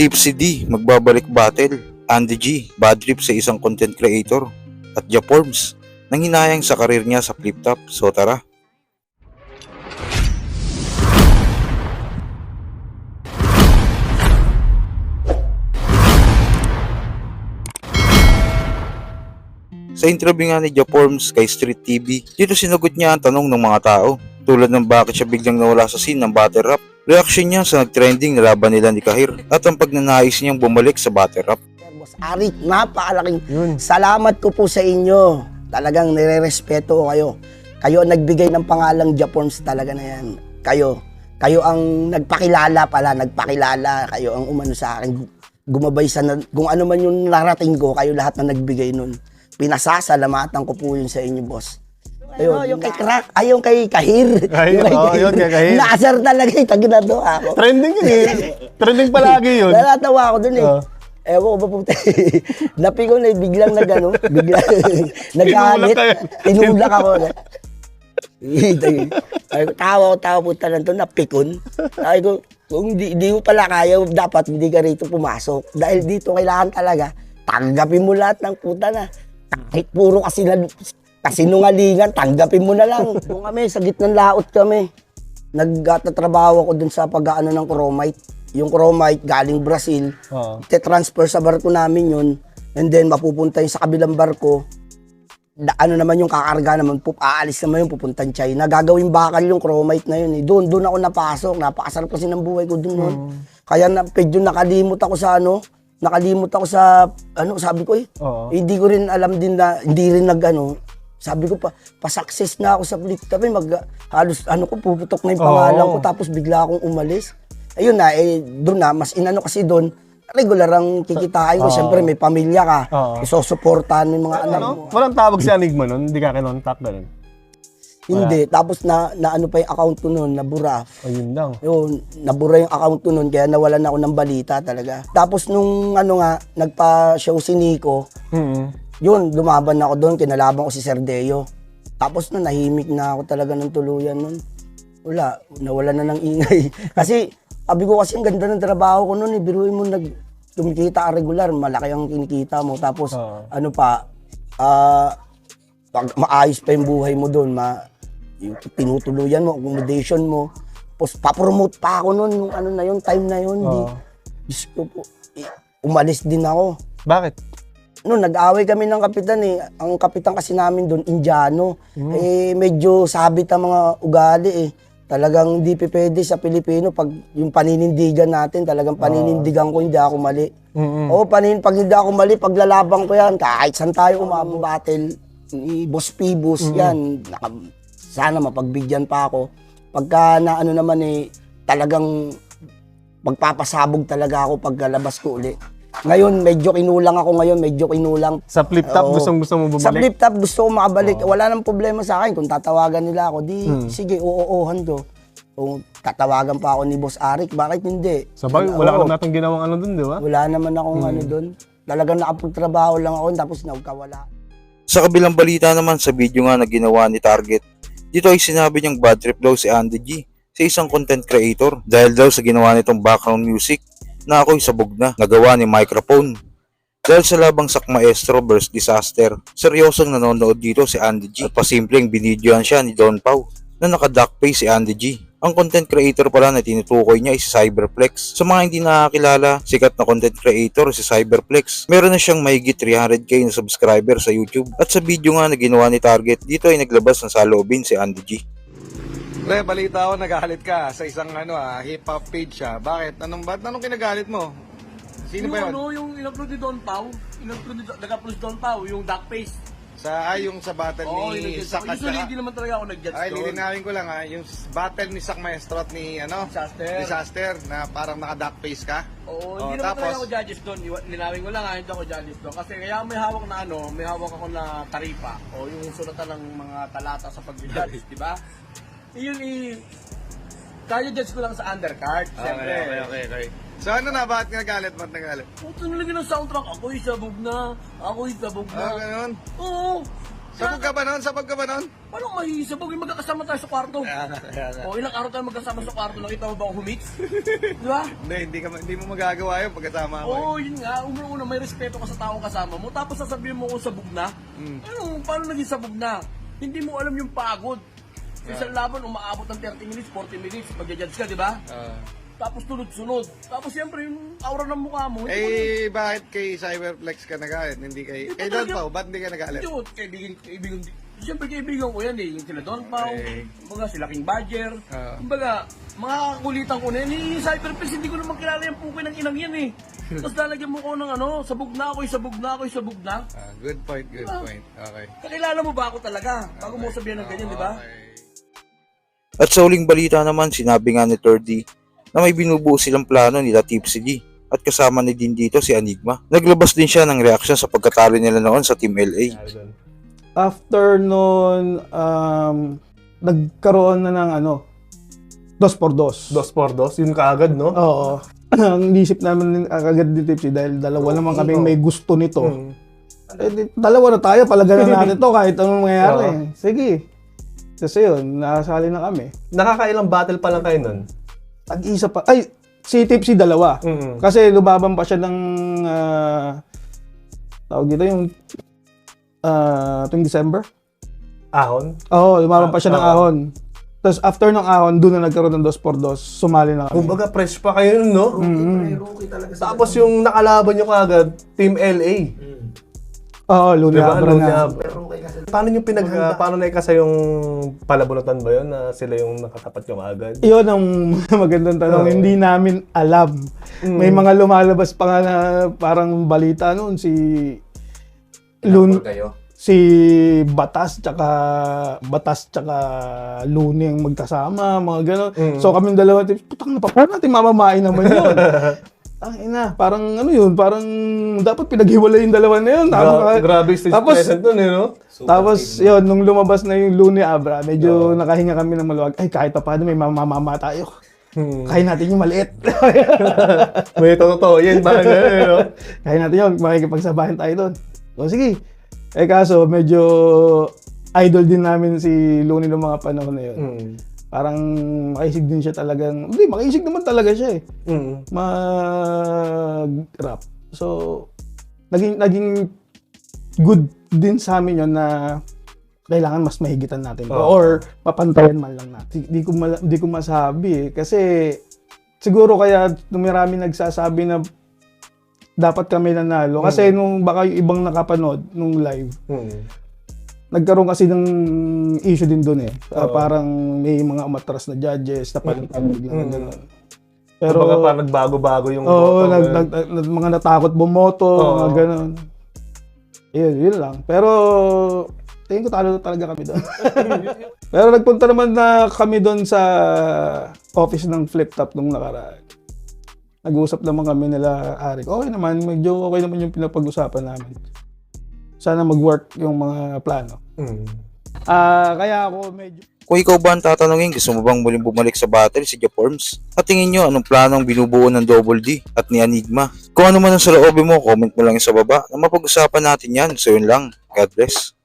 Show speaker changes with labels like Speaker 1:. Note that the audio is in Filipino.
Speaker 1: Tipsy D, magbabalik battle. Andy G, bad trip sa isang content creator. At Japorms, nang hinayang sa karir niya sa flip top. So tara. Sa interview nga ni Japorms kay Street TV, dito sinagot niya ang tanong ng mga tao tulad ng bakit siya biglang nawala sa scene ng battle rap. Reaction niya sa nag-trending na laban nila ni Kahir at ang pagnanais niyang bumalik sa battle rap.
Speaker 2: Boss Arik, napakalaking
Speaker 3: Yun.
Speaker 2: salamat ko po sa inyo. Talagang nire-respeto ko kayo. Kayo ang nagbigay ng pangalang Japorms talaga na yan. Kayo. Kayo ang nagpakilala pala, nagpakilala. Kayo ang umano sa akin. Gumabay sa, na- kung ano man yung narating ko, kayo lahat na nagbigay nun. Pinasasalamatan ko po yun sa inyo, boss. Ayun, yung kay Crack, ay yung kay Kahir.
Speaker 3: Ay,
Speaker 2: Yung kay
Speaker 3: oo, yun, kay Kahir.
Speaker 2: Naasar talaga yung taginado ako.
Speaker 3: Trending yun eh. Trending palagi yun.
Speaker 2: Nalatawa ako dun eh.
Speaker 3: Oo.
Speaker 2: Ewan ko ba po, napiko na eh, biglang nag ano, biglang nag-aanit.
Speaker 3: kayo.
Speaker 2: Tinulak ako. Ay, tawa ko, tawa po talan to, napikon. Ay ko, kung di, di mo pala kaya, dapat hindi ka rito pumasok. Dahil dito kailangan talaga, tanggapin mo lahat ng puta na. Kahit puro kasi na, kasinungalingan, tanggapin mo na lang. Doon kami, sa gitnang laot kami. Nagtatrabaho ako dun sa pag-ano ng chromite. Yung chromite galing Brazil.
Speaker 3: Oo.
Speaker 2: Te-transfer sa barko namin yun. And then mapupunta yung sa kabilang barko. Da, ano naman yung kakarga naman, pup, aalis naman yung pupuntang China. Gagawin bakal yung chromite na yun. Eh. Doon, doon ako napasok. Napakasarap kasi ng buhay ko doon. noon. Kaya na, medyo nakalimot ako sa ano, nakalimot ako sa, ano, sabi ko eh,
Speaker 3: Oo.
Speaker 2: hindi ko rin alam din na, hindi rin nag ano, sabi ko pa, pa-success na ako sa flip eh, mag, halos ano ko, puputok na yung pangalan
Speaker 3: Oo.
Speaker 2: ko, tapos bigla akong umalis. Ayun na, eh, doon na, mas inano kasi doon, regular ang kikitain ko.
Speaker 3: Oo.
Speaker 2: Siyempre, may pamilya ka.
Speaker 3: Oo.
Speaker 2: Isusuportahan mo yung mga anak mo.
Speaker 3: Ano? Walang tawag si Enigma nun? Hindi ka kinontak ganun?
Speaker 2: Hindi. Tapos na, na ano pa yung account ko noon, nabura.
Speaker 3: Ayun lang.
Speaker 2: Yun, nabura yung account ko noon, kaya nawalan ako ng balita talaga. Tapos nung ano nga, nagpa-show si Nico,
Speaker 3: Hmm.
Speaker 2: Yun, lumaban ako doon, kinalaban ko si Serdeo. Tapos na nahimik na ako talaga ng tuluyan nun. Wala, nawala na ng ingay. kasi, sabi ko kasi ang ganda ng trabaho ko noon, eh, biruin mo nag kumikita ka regular, malaki ang kinikita mo. Tapos,
Speaker 3: Oo.
Speaker 2: ano pa, ah, pag maayos pa yung buhay mo doon, ma, yung tinutuluyan mo, accommodation mo. Tapos, papromote pa ako noon, yung ano na yun, time na yun. Di. Diyos ko po, eh, umalis din ako
Speaker 3: Bakit?
Speaker 2: No, nag-away kami ng kapitan eh. Ang kapitan kasi namin doon, Indiano.
Speaker 3: Hmm.
Speaker 2: Eh, medyo sabit ang mga ugali eh. Talagang hindi pwede sa Pilipino pag yung paninindigan natin, talagang paninindigan ko, hindi ako mali.
Speaker 3: Mm-mm.
Speaker 2: Oo, panin, pag hindi ako mali, paglalaban ko yan, kahit saan tayo umabang battle, ni Boss Pibus, yan, naka, sana mapagbigyan pa ako. Pagka na ano naman eh, talagang magpapasabog talaga ako pagkalabas ko uli. Ngayon, medyo kinulang ako ngayon, medyo kinulang.
Speaker 3: Sa flip top,
Speaker 2: Oo.
Speaker 3: gustong gusto mo bumalik?
Speaker 2: Sa flip top, gusto ko makabalik. Wala nang problema sa akin. Kung tatawagan nila ako, di,
Speaker 3: Hmm.
Speaker 2: sige, oo-oohan ko. Kung tatawagan pa ako ni Boss Arik, bakit hindi?
Speaker 3: Sabay, wala ka
Speaker 2: Oo.
Speaker 3: naman natang ginawang ano dun, di ba?
Speaker 2: Wala naman akong
Speaker 3: Hmm.
Speaker 2: ano doon. Talagang nakapagtrabaho lang ako, tapos nagkawala.
Speaker 1: Sa kabilang balita naman sa video nga na ginawa ni Target, dito ay sinabi niyang bad trip daw si Andy G sa isang content creator dahil daw sa ginawa nitong background music na ako'y sabog na nagawa ni Microphone. Dahil sa labang sak maestro versus disaster, seryosong nanonood dito si Andy G at pasimpleng binidyoan siya ni Don Pau na naka-duck face si Andy G. Ang content creator pala na tinutukoy niya ay si Cyberplex. Sa mga hindi nakakilala, sikat na content creator si Cyberplex. Meron na siyang mahigit 300k na subscriber sa YouTube. At sa video nga na ginawa ni Target, dito ay naglabas ng saloobin si Andy G.
Speaker 4: Pre, balita ko nagalit ka sa isang ano ah, hip-hop page siya. Bakit? Anong ba't anong kinagalit mo? Sino
Speaker 5: yung
Speaker 4: ba yun?
Speaker 5: ano, yung in-upload ni Don Pau, in-upload ni nag-upload si Don Pau, yung duck face.
Speaker 4: Sa ay yung sa battle
Speaker 5: Oo,
Speaker 4: ni
Speaker 5: yung
Speaker 4: Sak at
Speaker 5: Usually, hindi naman talaga ako nag-judge
Speaker 4: Ay,
Speaker 5: doon.
Speaker 4: lilinawin ko lang ha, yung battle ni Sak Maestro at ni ano?
Speaker 5: Disaster.
Speaker 4: Disaster na parang naka-duck face ka.
Speaker 5: Oo,
Speaker 4: Oh,
Speaker 5: hindi naman
Speaker 4: tapos?
Speaker 5: talaga ako judges doon. Iwa- Linawin ko lang ha, hindi ako judges doon. Kasi kaya may hawak na ano, may hawak ako na taripa. O yung sulatan ng mga talata sa pag-judge, di ba? Iyon i... Kaya judge ko lang sa undercard, siyempre.
Speaker 4: okay, okay. So ano na, bakit nagalit? Ba't nagalit?
Speaker 5: Puto nalagyan ng soundtrack, ako'y sabog na, ako'y sabog na.
Speaker 4: Ah, ganun.
Speaker 5: Oo.
Speaker 4: Sabog ka ba nun? Sabog ka ba nun?
Speaker 5: Paano mahisabog yung magkakasama tayo sa kwarto? O ilang araw tayo magkasama sa kwarto, nakita mo ba ako humix? Di ba?
Speaker 4: Hindi, hindi, ka, hindi mo magagawa yun pagkasama ko. eh.
Speaker 5: Oo, yun nga. Una-una, may respeto ka sa taong kasama mo. Tapos sasabihin mo kung sabog na. Ano, paano naging sabog na? Hindi mo alam yung pagod. Isang laban, umaabot ng 30 minutes, 40 minutes, pag-judge ka, di ba?
Speaker 4: Ah.
Speaker 5: Tapos sunod-sunod. Tapos siyempre, yung aura ng mukha mo, hindi mo
Speaker 4: eh, bakit kay Cyberflex ka nagalit? Hindi kay... Kay Don Pao, ba't hindi ka nagalit?
Speaker 5: Yun, kaibigan, kaibigan, siyempre kaibigan ko yan eh, yung sila Don Pao,
Speaker 4: Okay.
Speaker 5: kumbaga sila King Badger,
Speaker 4: Ah.
Speaker 5: kumbaga, mga kulitan ko na yan, eh, yung Cyberpress, hindi ko naman kilala yung pukoy ng inang yan eh. Tapos lalagyan mo ko ng ano, sabog na ako, sabog na ako, sabog na.
Speaker 4: Ah, good point, good
Speaker 5: Ah.
Speaker 4: point. Okay.
Speaker 5: Kakilala mo ba ako talaga? Bago mo sabihin ng ganyan, di ba?
Speaker 4: Okay.
Speaker 1: At sa uling balita naman, sinabi nga ni Turdy na may binubuo silang plano nila Tipsy G at kasama ni din dito si Enigma. Naglabas din siya ng reaction sa pagkatalo nila noon sa Team LA.
Speaker 6: after nun, um, nagkaroon na ng ano, dos por dos.
Speaker 3: Dos por dos, yun kaagad, no?
Speaker 6: Oo. Ang isip namin agad ni Tipsy dahil dalawa naman kaming may gusto nito.
Speaker 3: Mm.
Speaker 6: Eh, dalawa na tayo, palaganan natin to kahit anong mangyayari. Sige. Kasi yun, nakasali na kami.
Speaker 3: Nakakailang battle pa lang kayo nun?
Speaker 6: Tag-isa pa. Ay, si Tipsy dalawa.
Speaker 3: Mm.
Speaker 6: Kasi lumaban pa siya ng ah, tawag dito yung ah, tuwing December.
Speaker 3: Ahon?
Speaker 6: Oo, lumaban pa siya ng
Speaker 3: Ah,
Speaker 6: ahon. Tapos after ng ahon, doon na nagkaroon ng dos por dos, sumali na kami.
Speaker 3: Kumbaga, fresh pa kayo nun, no?
Speaker 6: Mm.
Speaker 3: Tapos yung nakalaban nyo kaagad, Team LA.
Speaker 6: Oo, Luna
Speaker 3: Diba?
Speaker 6: Abra na.
Speaker 3: niya? Paano nyo pinaghanda? Paano na kasi yung palabunutan ba yun na sila yung nakatapat yung agad?
Speaker 6: Iyon ang magandang tanong. Hindi namin alam. May mga lumalabas pa nga na parang balita noon si Lun si Batas tsaka Batas tsaka Luni ang magkasama, mga gano'n. So kami dalawa, putang na pa, paano natin mamamain naman yun? Ang ina, parang ano yun, parang dapat pinaghiwalay yung dalawa na yun.
Speaker 3: Gra-
Speaker 6: Tapos-
Speaker 3: grabe stage
Speaker 6: tapos,
Speaker 3: present nun, eh, no?
Speaker 6: tapos yun, nung lumabas na yung Luni Abra, medyo nakahinga kami ng maluwag. Ay, kahit pa paano may mamamama tayo.
Speaker 3: Hmm.
Speaker 6: Kain natin yung maliit.
Speaker 3: May totoo yan, ba? Ganun, eh, no?
Speaker 6: Kain natin yun, makikipagsabahin tayo doon. O sige. Eh kaso, medyo idol din namin si Luni noong mga panahon na yun.
Speaker 3: Mm.
Speaker 6: Parang makaisig din siya talagang, hindi, makaisig naman talaga siya eh.
Speaker 3: Mm.
Speaker 6: Mag-rap. So, naging, naging good din sa amin yun na kailangan mas mahigitan natin.
Speaker 3: Oo.
Speaker 6: or mapantayan man lang natin. Di ko mala- di ko masabi eh. kasi siguro kaya marami nagsasabi na dapat kami nanalo kasi nung baka yung ibang nakapanood nung live
Speaker 3: Mm.
Speaker 6: Nagkaroon kasi ng issue din doon eh.
Speaker 3: Oo.
Speaker 6: parang may mga umatras na judges na palitan biglang
Speaker 3: Mm.
Speaker 6: gano'n.
Speaker 3: Pero,
Speaker 6: Pero
Speaker 3: parang nagbago-bago yung
Speaker 6: Oo,
Speaker 3: boto,
Speaker 6: nag, nag, nag- mga natakot bumoto,
Speaker 3: Oo.
Speaker 6: mga ganun. Yun, yun lang. Pero, tingin ko talo talaga kami doon. Pero nagpunta naman na kami doon sa office ng Flip Top nung nakaraan. Nag-uusap naman kami nila Arik. Okay naman, medyo okay naman yung pinapag-usapan namin. Sana mag-work yung mga plano.
Speaker 3: Mm.
Speaker 6: Ah, kaya ako medyo
Speaker 1: Kung ikaw ba ang tatanungin, gusto mo bang muling bumalik sa battle si Jaforms? At tingin nyo anong planong binubuo ng Double D at ni Enigma? Kung ano man ang sa loobin mo, comment mo lang sa baba na mapag-usapan natin yan. So yun lang. God bless.